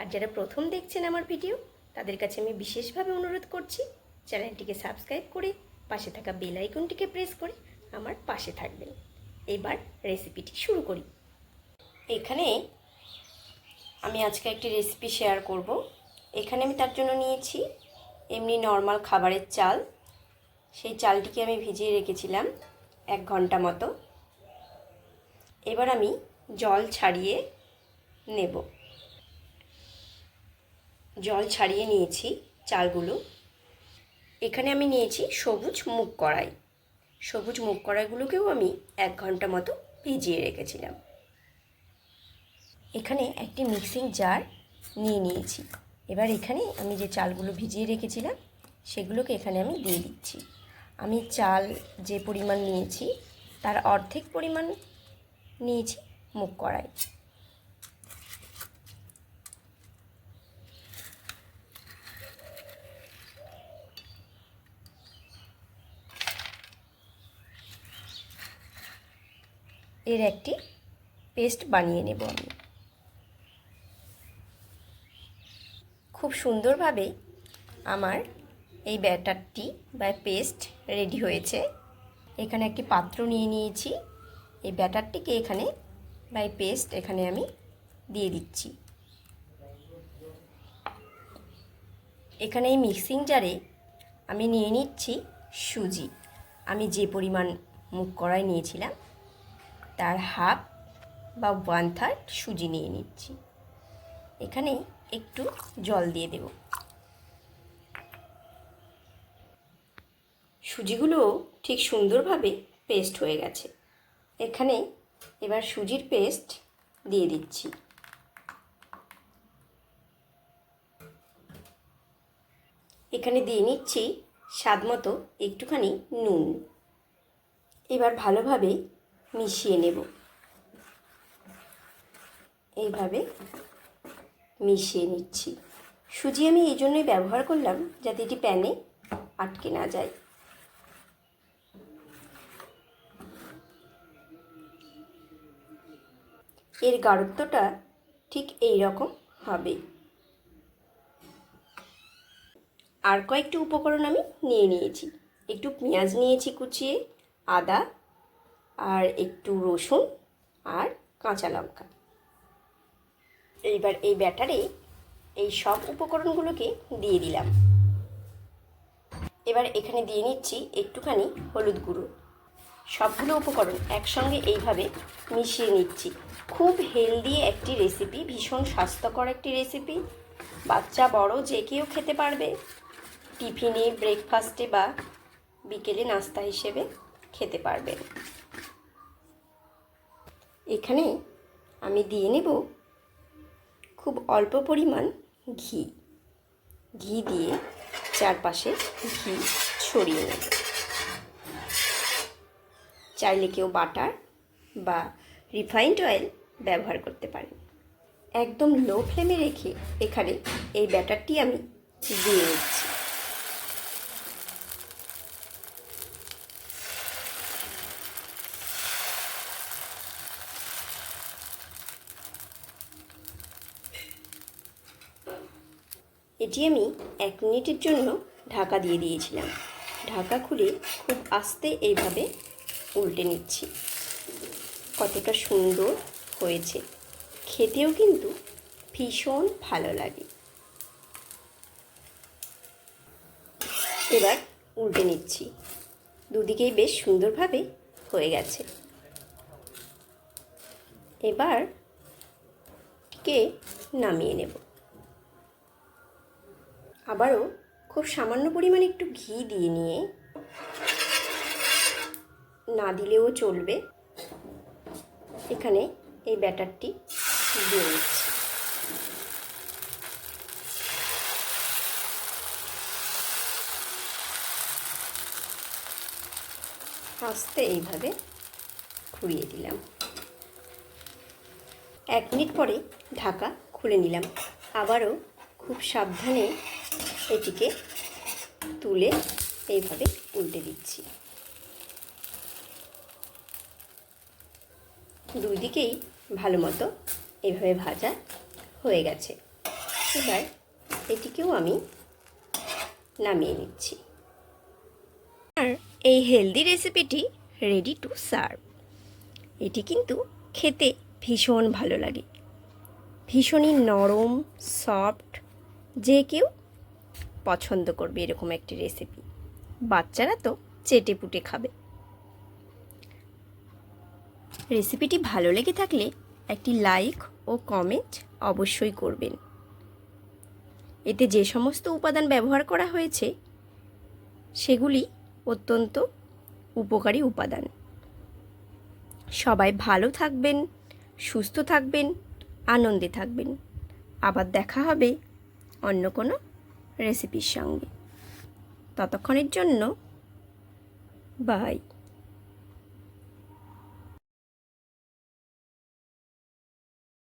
আর যারা প্রথম দেখছেন আমার ভিডিও, তাদের কাছে আমি বিশেষভাবে অনুরোধ করছি, চ্যানেলটিকে সাবস্ক্রাইব করে পাশে থাকা বেল আইকনটিকে প্রেস করে আমার পাশে থাকবেন। এবার রেসিপিটি শুরু করি। এখানে আমি আজকে একটি রেসিপি শেয়ার করব। এখানে আমি তার জন্য নিয়েছি এমনি নর্মাল খাবারের চাল। সেই চালটিকে আমি ভিজিয়ে রেখেছিলাম এক ঘণ্টা মতো। এবার আমি জল ছাড়িয়ে নেব। জল ছাড়িয়ে নিয়েছি চালগুলো। এখানে আমি নিয়েছি সবুজ মুগ কড়াই। সবুজ মুগ কড়াইগুলোকেও আমি এক ঘণ্টা মতো ভিজিয়ে রেখেছিলাম। এখানে একটি মিক্সিং জার নিয়ে নিয়েছি। এবার এখানে আমি যে চালগুলো ভিজিয়ে রেখেছিলাম, সেগুলোকে এখানে আমি দিয়ে দিচ্ছি। আমি চাল যে পরিমাণ নিয়েছি, তার অর্ধেক পরিমাণ নিয়েছি মুগ কড়াই। এর একটি পেস্ট বানিয়ে নেব আমি। খুব সুন্দরভাবে আমার এই ব্যাটারটি বা পেস্ট রেডি হয়েছে। এখানে একটি পাত্র নিয়ে নিয়েছি। এই ব্যাটারটিকে এখানে বা পেস্ট এখানে আমি দিয়ে দিচ্ছি। এখানে এই মিক্সিং জারে আমি নিয়ে নিচ্ছি সুজি। আমি যে পরিমাণ মুখ কড়াই নিয়েছিলাম তার হাফ বা ওয়ান থার্ড সুজি নিয়ে নিচ্ছি। এখানে একটু জল দিয়ে দেব। সুজিগুলো ঠিক সুন্দরভাবে পেস্ট হয়ে গেছে। এখানে এবার সুজির পেস্ট দিয়ে দিচ্ছি। এখানে দিয়ে নিচ্ছি স্বাদ মতো একটুখানি নুন। এবার ভালোভাবে মিশিয়ে নেব। এইভাবে মিশিয়ে নিচ্ছি। সুজি আমি এই জন্যই ব্যবহার করলাম যাতে এটি প্যানে আটকে না যায়। এর গাঢ়ত্বটা ঠিক এই রকম হবে। আর কয়েকটি উপকরণ আমি নিয়ে নিয়েছি। একটু পেঁয়াজ নিয়েছি কুচিয়ে, আদা আর একটু রসুন আর কাঁচা লঙ্কা। এইবার এই ব্যাটারে এই সব উপকরণগুলোকে দিয়ে দিলাম। এবার এখানে দিয়ে নিচ্ছি একটুখানি হলুদ গুঁড়ো। সবগুলো উপকরণ একসঙ্গে এইভাবে মিশিয়ে নিচ্ছি। খুব হেলদি একটি রেসিপি, ভীষণ স্বাস্থ্যকর একটি রেসিপি। বাচ্চা বড়, যে কেউ খেতে পারবে। টিফিনে, ব্রেকফাস্টে বা বিকেলে নাস্তা হিসেবে খেতে পারবেন। এখানে আমি দিয়ে নেব খুব অল্প পরিমাণ ঘি। ঘি দিয়ে চারপাশে ঘি ছড়িয়ে নেব। চাইলে কেউ বাটার বা রিফাইন্ড অয়েল ব্যবহার করতে পারেন। একদম লো ফ্লেমে রেখে এখানে এই ব্যাটারটি আমি দিয়ে নিচ্ছি এটি আমি এক মিনিটের জন্য ঢাকা দিয়ে দিয়েছিলাম। ঢাকা খুলে খুব আস্তে এইভাবে উল্টে নিচ্ছি। কতটা সুন্দর হয়েছে। খেতেও কিন্তু ভীষণ ভালো লাগে। এবার উল্টে নিচ্ছি। দুদিকেই বেশ সুন্দরভাবে হয়ে গেছে। এবার কে নামিয়ে নেব? আবারও খুব সামান্য পরিমাণে একটু ঘি দিয়ে নিয়ে না দিলেও চলবে। এখানে এই ব্যাটারটি দিয়ে নিচ্ছি আস্তে এইভাবে খুঁড়িয়ে দিলাম। এক মিনিট পরে ঢাকা খুলে নিলাম। আবারও খুব সাবধানে এটিকে তুলে এইভাবে উল্টে দিচ্ছি। দুই দিকেই ভালো মতো এভাবে ভাজা হয়ে গেছে। এবার এটিকেও আমি নামিয়ে নিচ্ছি। আর এই হেলদি রেসিপিটি রেডি টু সার্ভ এটি কিন্তু খেতে ভীষণ ভালো লাগে। ভীষণই নরম সফট যে কেউ পছন্দ করবে এরকম একটি রেসিপি বাচ্চারা তো চেটে পুটে খাবে। রেসিপিটি ভালো লেগে থাকলে একটি লাইক ও কমেন্ট অবশ্যই করবেন। এতে যে সমস্ত উপাদান ব্যবহার করা হয়েছে, সেগুলি অত্যন্ত উপকারী উপাদান। সবাই ভালো থাকবেন, সুস্থ থাকবেন, আনন্দে থাকবেন। আবার দেখা হবে অন্য কোনো রেসিপির সঙ্গে। ততক্ষণের জন্য বাই